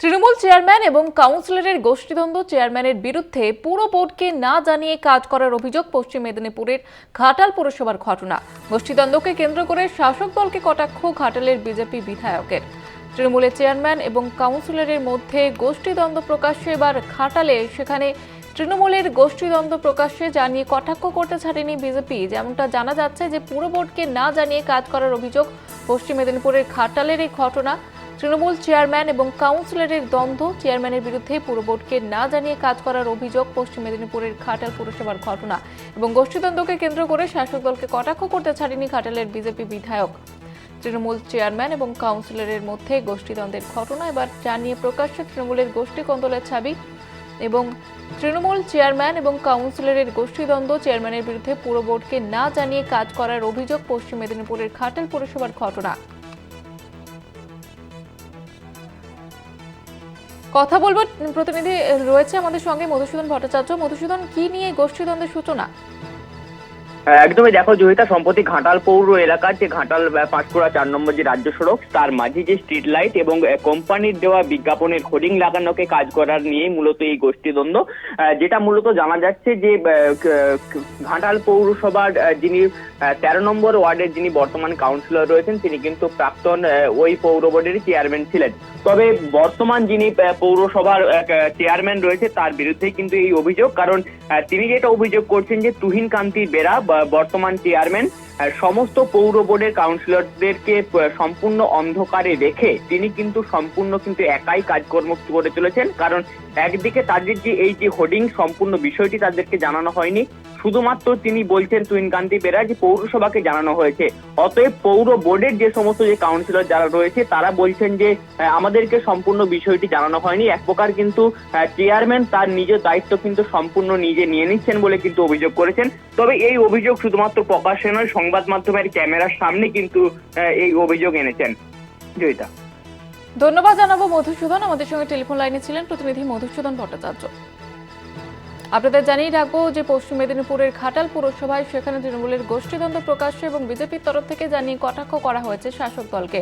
Trinamool chairman এবং কাউন্সিলরের গোষ্ঠীদ্বন্দ্ব চেয়ারম্যানের বিরুদ্ধে পুরো বোর্ডকে না জানিয়ে কাজ করার অভিযোগ পশ্চিম মেদিনীপুরের ঘাটাল পুরসভার ঘটনা। গোষ্ঠীদ্বন্দ্বকে কেন্দ্র করে শাসক দলকে কটাক্ষ ঘাটালের বিজেপি বিধায়কের। তৃণমূলের চেয়ারম্যান এবং কাউন্সিলরের মধ্যে গোষ্ঠীদ্বন্দ্ব প্রকাশ্যে এবার ঘাটালে, সেখানে তৃণমূলের গোষ্ঠীদ্বন্দ্ব প্রকাশ্যে জানিয়ে কটাক্ষ করতে ছাড়েনি বিজেপি। যেমনটা জানা যাচ্ছে যে পুরো বোর্ডকে না জানিয়ে কাজ করার অভিযোগ পশ্চিম মেদিনীপুরের ঘাটালের এই ঘটনা। তৃণমূল চেয়ারম্যান এবং কাউন্সিলরের দ্বন্দ্ব। চেয়ারম্যানের বিরুদ্ধে পুরো বোর্ডকে না জানিয়ে কাজ করার অভিযোগ পশ্চিম মেদিনীপুরের ঘাটাল পুরসভার ঘটনা এবং গোষ্ঠীদ্বন্দ্বকে কেন্দ্র করে শাসক দলকে কটাক্ষ করতে ছাড়েনি ঘাটালের বিজেপি বিধায়ক। তৃণমূল চেয়ারম্যান এবং কাউন্সিলরের মধ্যে গোষ্ঠীদ্বন্দ্বের ঘটনা এবার জানিয়ে প্রকাশ্যে তৃণমূলের গোষ্ঠী কন্দলের ছবি এবং তৃণমূল চেয়ারম্যান এবং কাউন্সিলরের গোষ্ঠীদ্বন্দ্ব। চেয়ারম্যানের বিরুদ্ধে পুরো বোর্ডকে না জানিয়ে কাজ করার অভিযোগ পশ্চিম মেদিনীপুরের ঘাটাল পুরসভার ঘটনা। কথা বলব। প্রতিনিধি রয়েছে আমাদের সঙ্গে মধুসূদন ভট্টাচার্য। মধুসূদন কি নিয়ে গোষ্ঠীদ্বন্দ্বের সূচনা? একদমই দেখো জয়িতা সম্প্রতি ঘাটাল পৌর এলাকার যে ঘাটাল পাঁশকুড়া চার নম্বর যে রাজ্য সড়ক, তার মাঝে যে স্ট্রিট লাইট এবং কোম্পানির দেওয়া বিজ্ঞাপনের হোর্ডিং লাগানোকে কাজ করার নিয়ে মূলত এই গোষ্ঠীদ্বন্দ্ব যেটা মূলত জানা যাচ্ছে যে ঘাটাল পৌরসভার যিনি তেরো নম্বর ওয়ার্ডের যিনি বর্তমান কাউন্সিলর রয়েছেন, তিনি কিন্তু প্রাক্তন ওই পৌর বোর্ডের চেয়ারম্যান ছিলেন। তবে বর্তমান যিনি পৌরসভার চেয়ারম্যান রয়েছে, তার বিরুদ্ধেই কিন্তু এই অভিযোগ, কারণ তিনি যেটা অভিযোগ করছেন যে তুহিন কান্তি বেরা বর্তমান চেয়ারম্যান সমস্ত পৌর বোর্ডের কাউন্সিলরদেরকে সম্পূর্ণ অন্ধকারে রেখে তিনি কিন্তু সম্পূর্ণ কিন্তু একাই কাজকর্ম করে চলেছেন। কারণ একদিকে তাদের যে এই যে হোর্ডিং, সম্পূর্ণ বিষয়টি তাদেরকে জানানো হয়নি। শুধুমাত্র তিনি বলছেন তুহিনকান্তি বেরা যে পৌরসভাকে জানানো হয়েছে। অতএব পৌর বোর্ডের যে সমস্ত যে কাউন্সিলর যারা রয়েছে, তারা বলছেন যে আমাদেরকে সম্পূর্ণ বিষয়টি জানানো হয়নি। এক প্রকার কিন্তু চেয়ারম্যান তার নিজের দায়িত্ব কিন্তু সম্পূর্ণ নিজে নিয়ে নিচ্ছেন বলে কিন্তু অভিযোগ করেছেন। তবে এই অভিযোগ শুধুমাত্র প্রকাশ্যে নয় সংবাদ মাধ্যমের ক্যামেরার সামনে কিন্তু এই অভিযোগ এনেছেন। জয়িতা। ধন্যবাদ জানাব মধুসূদন। আমাদের সঙ্গে টেলিফোন লাইনে ছিলেন প্রতিনিধি মধুসূদন ভট্টাচার্য। আপনাদের জানিয়ে রাখব যে পশ্চিম মেদিনীপুরের খাটাল পুরসভায় সেখানে তৃণমূলের গোষ্ঠীদ্বন্দ্ব প্রকাশ্যে এবং বিজেপির তরফ থেকে জানিয়ে কটাক্ষ করা হয়েছে শাসক দলকে।